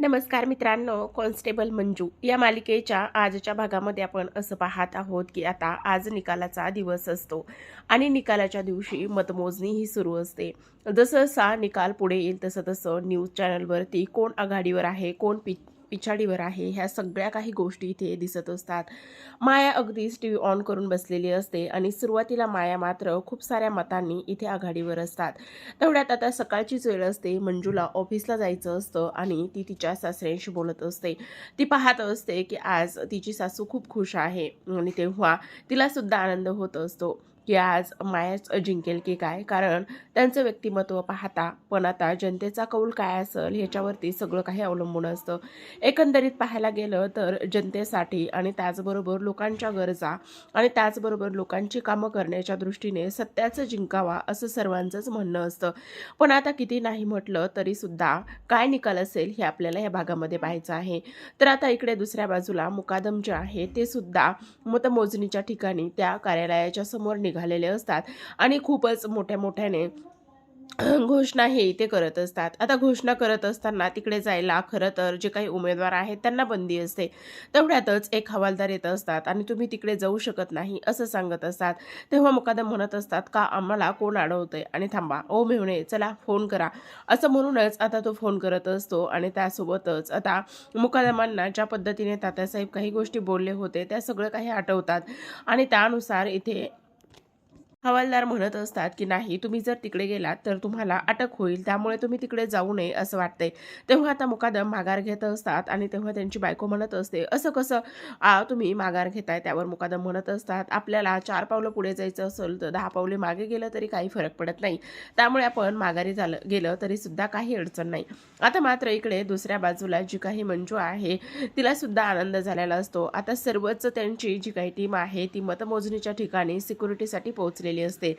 नमस्कार मित्रांनो कॉन्स्टेबल मंजू या मालिकेच्या आजच्या भागामध्ये आपण असं पाहत आहोत की आता आज निकालाचा दिवस असतो आणि निकालाच्या दिवशी मतमोजणी ही सुरू असते. जसं जसा निकाल पुढे येईल तसं तसं न्यूज चॅनलवरती कोण आघाडीवर आहे कोण पि पिछाडीवर आहे. ह्या सगळ्या काही गोष्टी इथे दिसत असतात. माया अगदीच टी व्ही ऑन करून बसलेली असते आणि सुरुवातीला माया मात्र खूप साऱ्या मतांनी इथे आघाडीवर असतात. तेवढ्यात आता सकाळचीच वेळ असते. मंजूला ऑफिसला जायचं असतं आणि ती तिच्या सासऱ्यांशी बोलत असते. ती पाहत असते की आज तिची सासू खूप खुश आहे आणि तेव्हा तिला सुद्धा आनंद होत असतो. की आज मायाच जिंकेल की काय? कारण त्यांचं व्यक्तिमत्व पाहता पण आता जनतेचा कौल काय असेल ह्याच्यावरती सगळं काही अवलंबून असतं. एकंदरीत पाहायला गेलं तर जनतेसाठी आणि त्याचबरोबर लोकांच्या गरजा आणि त्याचबरोबर लोकांची कामं करण्याच्या दृष्टीने सत्याचं जिंकावा असं सर्वांचंच म्हणणं असतं. पण आता किती नाही म्हटलं तरी सुद्धा काय निकाल असेल हे आपल्याला या भागामध्ये पाहायचं आहे. तर आता इकडे दुसऱ्या बाजूला मुकादम जे आहे ते सुद्धा मतमोजणीच्या ठिकाणी त्या कार्यालयाच्या समोर निघालेले असतात. आणि खूपच मोठ्या मोठ्याने घोषणा हे ते करत असतात. आता घोषणा करत असताना तिकडे जायला खरं तर जे काही उमेदवार आहेत त्यांना बंदी असते. तेवढ्यातच एक हवालदार येत असतात आणि तुम्ही तिकडे जाऊ शकत नाही असं सांगत असतात. तेव्हा मुकादम म्हणत असतात का आम्हाला कोण अडवतंय? आणि थांबा. ओ मेहुणे चला फोन करा. असं म्हणूनच आता तो फोन करत असतो आणि त्यासोबतच आता मुकादमांना ज्या पद्धतीने तात्यासाहेब काही गोष्टी बोलले होते त्या सगळं काही आठवतात. आणि त्यानुसार इथे हवालदार म्हणत असतात की नाही तुम्ही जर तिकडे गेलात तर तुम्हाला अटक होईल त्यामुळे तुम्ही तिकडे जाऊ नये असं वाटते तेव्हा आता मुकादम माघार घेत असतात आणि तेव्हा त्यांची बायको म्हणत असते असं कसं आ तुम्ही माघार घेताय? त्यावर मुकादम म्हणत असतात. आपल्याला चार पावलं पुढे जायचं असेल तर दहा पावले मागे गेलं तरी काही फरक पडत नाही. त्यामुळे आपण माघारी झालं गेलं तरी सुद्धा काही अडचण नाही. आता मात्र इकडे दुसऱ्या बाजूला जी काही मंजू आहे तिला सुद्धा आनंद झालेला असतो. आता सर्वच त्यांची जी काही टीम आहे ती मतमोजणीच्या ठिकाणी सिक्युरिटीसाठी पोहोचलेली असते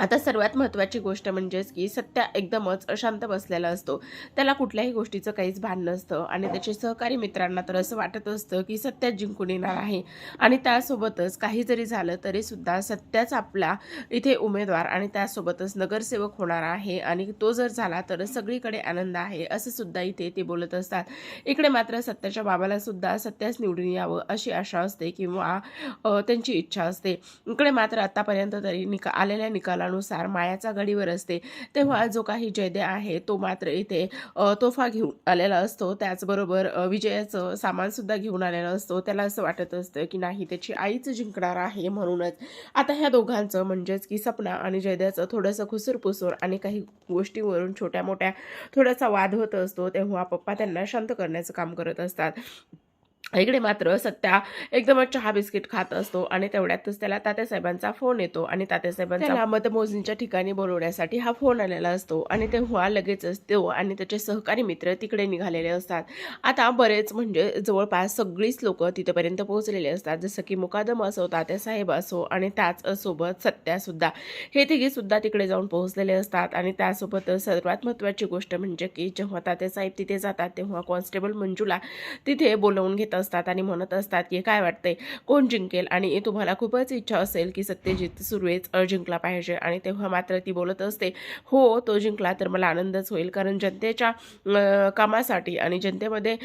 आता सर्वात महत्त्वाची गोष्ट म्हणजेच की सत्या एकदमच अशांत बसलेला असतो. त्याला कुठल्याही गोष्टीचं काहीच भान नसतं आणि त्याचे सहकारी मित्रांना तर असं वाटत असतं की सत्या जिंकून येणार आहे. आणि त्यासोबतच काही जरी झालं तरी सुद्धा सत्याच आपला इथे उमेदवार आणि त्यासोबतच नगरसेवक होणार आहे. आणि तो जर झाला तर सगळीकडे आनंद आहे असं सुद्धा इथे ते बोलत असतात. इकडे मात्र सत्याच्या बाबाला सुद्धा सत्याच निवडून यावं अशी आशा असते किंवा त्यांची इच्छा असते. इकडे मात्र आतापर्यंत तरी निका आलेल्या निकाला निकालानुसार मायाचा गडीवर असते. तेव्हा जो काही जयदे आहे तो मात्र इथे तोफा घेऊन आलेला असतो. त्याचबरोबर विजयाचं सामान सुद्धा घेऊन आलेलं असतो. त्याला असं वाटत असतं की नाही त्याची आईच जिंकणार आहे म्हणूनच. आता ह्या दोघांचं म्हणजेच की सपना आणि जयद्याचं थोडंसं खुसूरपुसूर आणि काही गोष्टीवरून छोट्या मोठ्या थोडासा वाद होत असतो तेव्हा पप्पा त्यांना शांत करण्याचं काम करत असतात. इकडे मात्र सत्या एकदमच चहा बिस्किट खात असतो आणि तेवढ्यातच त्याला तात्यासाहेबांचा फोन येतो आणि तात्यासाहेबांचा मतमोजणीच्या ठिकाणी बोलवण्यासाठी हा फोन आलेला असतो आणि तेव्हा लगेचच तो आणि त्याचे सहकारी मित्र तिकडे निघालेले असतात. आता बरेच म्हणजे जवळपास सगळीच लोक तिथेपर्यंत पोहोचलेले असतात. जसं की मुकादम असो तात्यासाहेब असो आणि त्याच सोबत हे तिघीसुद्धा तिकडे जाऊन पोहोचलेले असतात आणि त्यासोबतच सर्वात महत्त्वाची गोष्ट म्हणजे की जेव्हा तात्यासाहेब तिथे जातात तेव्हा कॉन्स्टेबल मंजूला तिथे बोलवून घेत असतात आणि म्हणत असतात की काय वाटतंय? कोण जिंकेल? आणि तुम्हाला खूपच इच्छा असेल की सत्यजित सुरवेच अ, जिंकला पाहिजे. आणि तेव्हा मात्र ती बोलत असते हो तो जिंकला तर मला आनंदच होईल. कारण जनतेच्या कामासाठी आणि जनतेमध्ये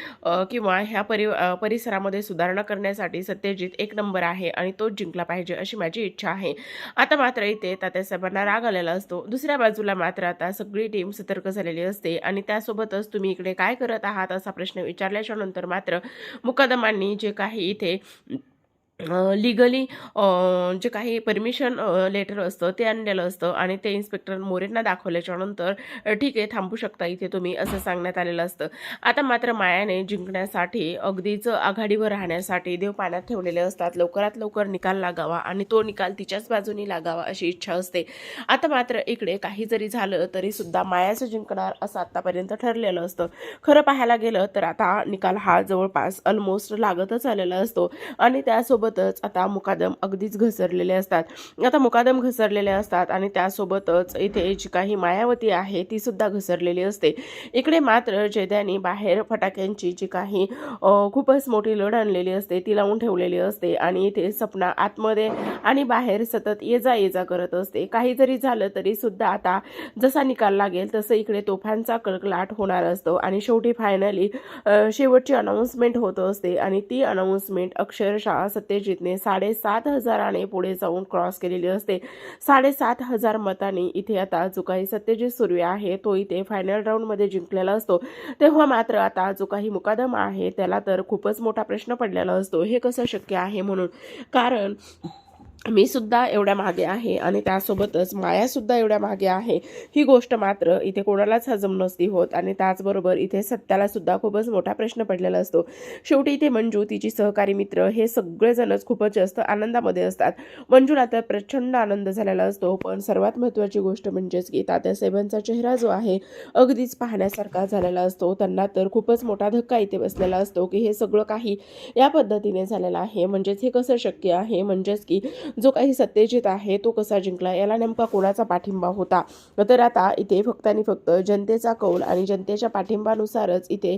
किंवा ह्या परि परिसरामध्ये सुधारणा करण्यासाठी सत्यजित एक नंबर आहे आणि तोच जिंकला पाहिजे अशी माझी इच्छा आहे. आता मात्र इथे तात्यासाहेबांना राग आलेला असतो. दुसऱ्या बाजूला मात्र आता सगळी टीम सतर्क झालेली असते आणि त्यासोबतच तुम्ही इकडे काय करत आहात असा प्रश्न विचारल्याच्या नंतर मात्र मुकदमांनी जे काही इथे लिगली जे काही परमिशन लेटर असतं ते आणलेलं असतं आणि ते इन्स्पेक्टर मोरेंना दाखवल्याच्या नंतर ठीक आहे थांबू शकता इथे तुम्ही असं सांगण्यात आलेलं असतं. आता मात्र मायाने जिंकण्यासाठी अगदीच आघाडीवर राहण्यासाठी देव पाण्यात ठेवलेले असतात. लवकरात लवकर निकाल लागावा आणि तो निकाल तिच्याच बाजूनी लागावा अशी इच्छा असते. आता मात्र इकडे काही जरी झालं तरी सुद्धा मायाचं जिंकणार असं आत्तापर्यंत ठरलेलं असतं. खरं पाहायला गेलं तर आता निकाल हा जवळपास ऑलमोस्ट लागतच आलेला असतो. आणि त्यासोबत त्यासोबतच आता मुकादम अगदीच घसरलेले असतात. आता मुकादम घसरलेले असतात आणि त्यासोबतच इथे जी काही मायावती आहे ती सुद्धा घसरलेली असते. इकडे मात्र जयद्यानी बाहेर फटाक्यांची जी काही खूपच मोठी लढ आणलेली असते ती लावून ठेवलेली असते आणि इथे सपना आतमध्ये आणि बाहेर सतत ये जा ये जा करत असते. काही जरी झालं तरी सुद्धा आता जसा निकाल लागेल तसं इकडे तोफांचा कळकलाट होणार असतो आणि शेवटी फायनली शेवटची अनाऊन्समेंट होत असते आणि ती अनाऊन्समेंट अक्षरशः सत्यजितने साडेसात हजाराने पुढे जाऊन क्रॉस केलेली असते. साडेसात हजार मतांनी इथे आता जो काही सत्यजित सुर्वे आहे तो इथे फायनल राऊंडमध्ये जिंकलेला असतो. तेव्हा मात्र आता जो काही मुकादम आहे त्याला तर खूपच मोठा प्रश्न पडलेला असतो. हे कसं शक्य आहे म्हणून? कारण मी सुद्धा एवढ्या मागे आहे आणि त्यासोबतच मायासुद्धा एवढ्या मागे आहे. ही गोष्ट मात्र इथे कोणालाच हजम नसती होत आणि त्याचबरोबर इथे सत्याला सुद्धा खूपच मोठा प्रश्न पडलेला असतो. शेवटी इथे मंजू तिची सहकारी मित्र हे सगळेजणच खूपच जास्त आनंदामध्ये असतात. मंजूला तर प्रचंड आनंद झालेला असतो पण सर्वात महत्त्वाची गोष्ट म्हणजेच की तात्यासाहेबांचा चेहरा जो आहे अगदीच पाहण्यासारखा झालेला असतो. त्यांना तर खूपच मोठा धक्का इथे बसलेला असतो की हे सगळं काही या पद्धतीने झालेलं आहे. म्हणजेच हे कसं शक्य आहे? म्हणजेच की जो काही सत्यजित आहे तो कसा जिंकला याला नेमका कोणाचा पाठिंबा होता? तर आता इथे फक्त आणि फक्त जनतेचा कौल आणि जनतेच्या पाठिंबानुसारच इथे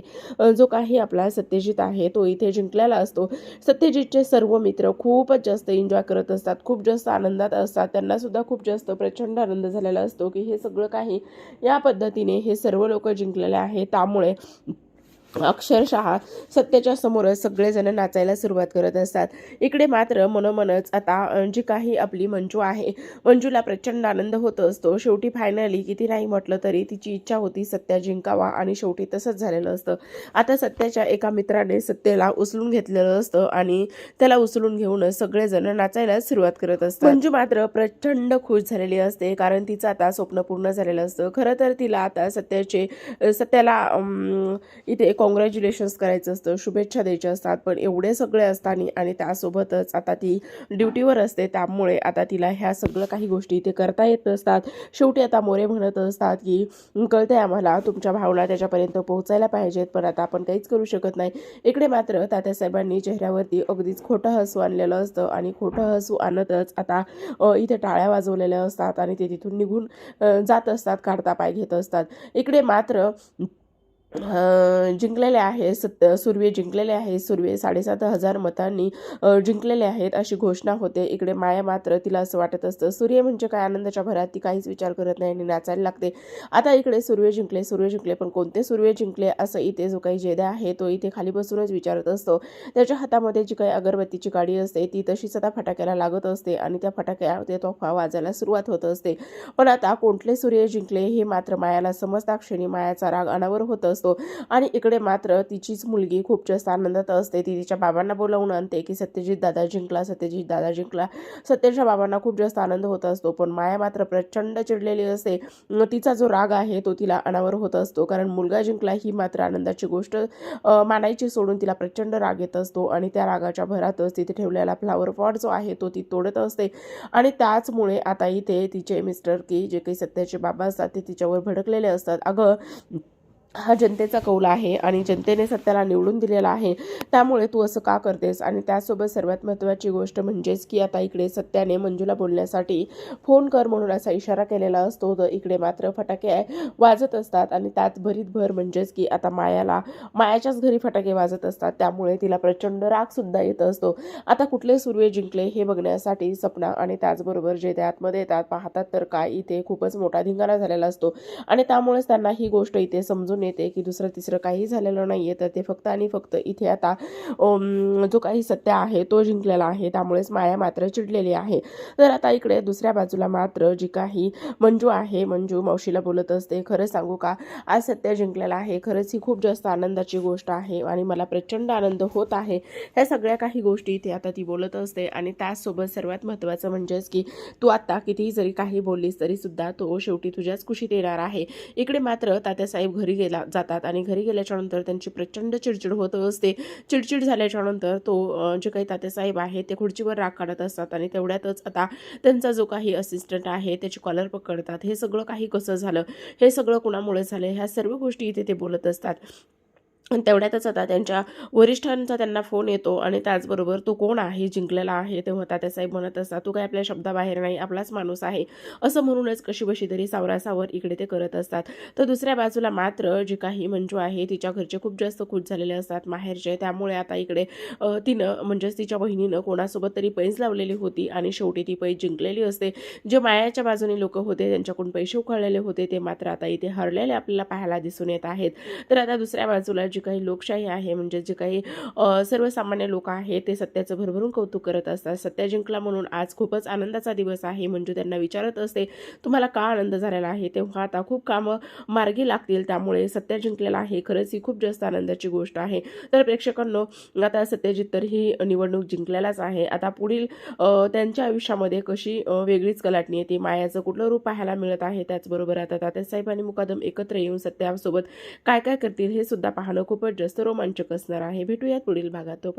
जो काही आपला सत्यजित आहे तो इथे जिंकलेला असतो. सत्यजितचे सर्व मित्र खूपच जास्त एन्जॉय करत असतात खूप जास्त आनंदात असतात. त्यांना सुद्धा खूप जास्त प्रचंड आनंद झालेला असतो की हे सगळं काही या पद्धतीने हे सर्व लोक जिंकलेले आहे त्यामुळे अक्षरशः सत्याच्या समोरच सगळेजण नाचायला सुरुवात करत असतात. इकडे मात्र मनोमनच आता जी काही आपली मंजू आहे मंजूला प्रचंड आनंद होत असतो. शेवटी फायनली किती नाही म्हटलं तरी तिची इच्छा होती सत्या जिंकावा आणि शेवटी तसंच झालेलं असतं. आता सत्याच्या एका मित्राने सत्तेला उचलून घेतलेलं असतं आणि त्याला उचलून घेऊनच सगळेजण नाचायला सुरुवात करत असतात. मंजू मात्र प्रचंड खुश झालेली असते कारण तिचं आता स्वप्न पूर्ण झालेलं असतं. खरं तर तिला आता सत्याचे सत्याला इथे कॉंग्रॅच्युलेशन्स करायचं असतं शुभेच्छा द्यायच्या असतात पण एवढे सगळे असताना आणि त्यासोबतच आता ती ड्युटीवर असते त्यामुळे आता तिला ह्या सगळं काही गोष्टी इथे करता येत नसतात. शेवटी आता मोरे म्हणत असतात की कळते आम्हाला तुमच्या भावना त्याच्यापर्यंत पोहोचायला पाहिजेत पण आता आपण काहीच करू शकत नाही. इकडे मात्र तात्यासाहेबांनी चेहऱ्यावरती अगदीच खोटं हसू आणलेलं असतं आणि खोटं हसू आणतच आता इथे टाळ्या वाजवलेल्या असतात आणि ते तिथून निघून जात असतात काढता पाय घेत असतात. इकडे मात्र जिंकलेले आहे सत सुर्वे जिंकलेले आहे सुर्वे साडेसात हजार मतांनी जिंकलेले आहेत अशी घोषणा होते. इकडे माया मात्र तिला असं वाटत असतं सूर्य म्हणजे काय? आनंदाच्या भरात ती काहीच विचार करत नाही आणि नाचायला लागते. आता इकडे सूर्य जिंकले सूर्य जिंकले पण कोणते सूर्य जिंकले असं इथे जो काही जेदा आहे तो इथे खाली बसूनच विचारत असतो. त्याच्या हातामध्ये जी काही अगरबत्तीची गाडी असते ती तशीच आता फटाक्याला लागत असते आणि त्या फटाक्यामध्ये तो तोफा वाजायला सुरुवात होत असते. पण आता कोणते सूर्य जिंकले हे मात्र मायाला समजता क्षणी मायाचा राग अनावर होत असतो. आणि इकडे मात्र तिचीच मुलगी खूप जास्त आनंदात असते. ती तिच्या बाबांना बोलावून आणते की सत्यजित दादा जिंकला सत्यजित दादा जिंकला. सत्यच्या बाबांना खूप जास्त आनंद होत असतो. पण माया मात्र प्रचंड चिडलेली असते. तिचा जो राग आहे तो तिला अनावर होत असतो. कारण मुलगा जिंकला ही मात्र आनंदाची गोष्ट मानायची सोडून तिला प्रचंड राग येत असतो. आणि त्या रागाच्या भरातच तिथे ठेवलेला फ्लावर पॉट जो आहे तो ती तोडत असते. आणि त्याचमुळे आता इथे तिचे मिस्टर की जे काही सत्याचे बाबा असतात ते तिच्यावर भडकलेले असतात. अगं हा जनतेचा कौल आहे आणि जनतेने सत्याला निवडून दिलेला आहे. त्यामुळे तू असं का करतेस? आणि त्यासोबत सर्वात महत्त्वाची गोष्ट म्हणजेच की आता इकडे सत्याने मंजूला बोलण्यासाठी फोन कर म्हणून असा इशारा केलेला असतो. तर इकडे मात्र फटाके वाजत असतात आणि त्यात भरीत भर म्हणजेच की आता मायाला मायाच्याच घरी फटाके वाजत असतात. त्यामुळे तिला प्रचंड राग सुद्धा येत असतो. आता कुठले सूर्य जिंकले हे बघण्यासाठी सपना आणि त्याचबरोबर जे ते आतमध्ये येतात पाहतात तर काय इथे खूपच मोठा धिंगाणा झालेला असतो. आणि त्यामुळेच त्यांना ही गोष्ट इथे समजून येते की दुसरं तिसरं काही झालेलं नाही आहे तर ते फक्त आणि फक्त इथे आता जो काही सत्य आहे तो जिंकलेला आहे. त्यामुळेच माया मात्र चिडलेली आहे. तर आता इकडे दुसऱ्या बाजूला मात्र जी काही मंजू आहे मंजू मावशीला बोलत असते खरं सांगू का? आज सत्य जिंकलेला आहे. खरंच ही खूप जास्त आनंदाची गोष्ट आहे आणि मला प्रचंड आनंद होत आहे. ह्या सगळ्या काही गोष्टी इथे आता ती बोलत असते आणि त्याचसोबत सर्वात महत्त्वाचं म्हणजेच की तू आता कितीही जरी काही बोललीस तरी सुद्धा तो शेवटी तुझ्याच कुशीत येणार आहे. इकडे मात्र तात्यासाहेब घरी गेला जातात आणि घरी गेल्याच्यानंतर त्यांची प्रचंड चिडचिड होत असते. चिडचिड झाल्याच्यानंतर तो जे काही तातेसाहेब आहे ते खुर्चीवर राग काढत असतात आणि तेवढ्यातच आता त्यांचा जो काही असिस्टंट आहे त्याची कॉलर पकडतात. हे सगळं काही कसं झालं? हे सगळं कुणामुळे झालं? ह्या सर्व गोष्टी इथे ते बोलत असतात. तेवढ्यातच आता त्यांच्या वरिष्ठांचा त्यांना फोन येतो आणि त्याचबरोबर तू कोण आहे जिंकलेला आहे तेव्हा तात्यासाहेब म्हणत असतात तू काय आपल्या शब्दाबाहेर नाही आपलाच माणूस आहे. असं म्हणूनच कशी बशी तरी सावरासावर इकडे ते करत असतात. तर दुसऱ्या बाजूला मात्र जी काही मंजू आहे तिच्या घरचे खूप जास्त खुश झालेले असतात. माहेरचे त्यामुळे आता इकडे तिनं म्हणजेच तिच्या बहिणीनं कोणासोबत तरी पैज लावलेली होती आणि शेवटी ती पैज जिंकलेली असते. जे मायाच्या बाजूने लोक होते त्यांच्याकडून पैसे उकळलेले होते ते मात्र आता इथे हरलेले आपल्याला पाहायला दिसून येत आहेत. तर आता दुसऱ्या बाजूला जी काही लोकशाही आहे म्हणजे जे काही सर्वसामान्य लोक आहेत ते सत्याचं भरभरून कौतुक करत असतात. सत्या जिंकला म्हणून आज खूपच आनंदाचा दिवस आहे म्हणजे त्यांना विचारत असते तुम्हाला का आनंद झालेला आहे? तेव्हा आता खूप कामं मार्गी लागतील त्यामुळे सत्य जिंकलेला आहे खरंच ही खूप जास्त आनंदाची गोष्ट आहे. तर प्रेक्षकांनो आता सत्यजित तर ही निवडणूक जिंकलेलाच आहे. आता पुढील त्यांच्या आयुष्यामध्ये कशी वेगळीच कलाटणी येते मायाचं कुठलं रूप पाहायला मिळत आहे त्याचबरोबर आता तात्यासाहेब आणि मुकादम एकत्र येऊन सत्यासोबत काय काय करतील हे सुद्धा पाहणं खूपच जास्त रोमांचक असणार आहे. भेटूयात पुढील भागात. तोपर्यंत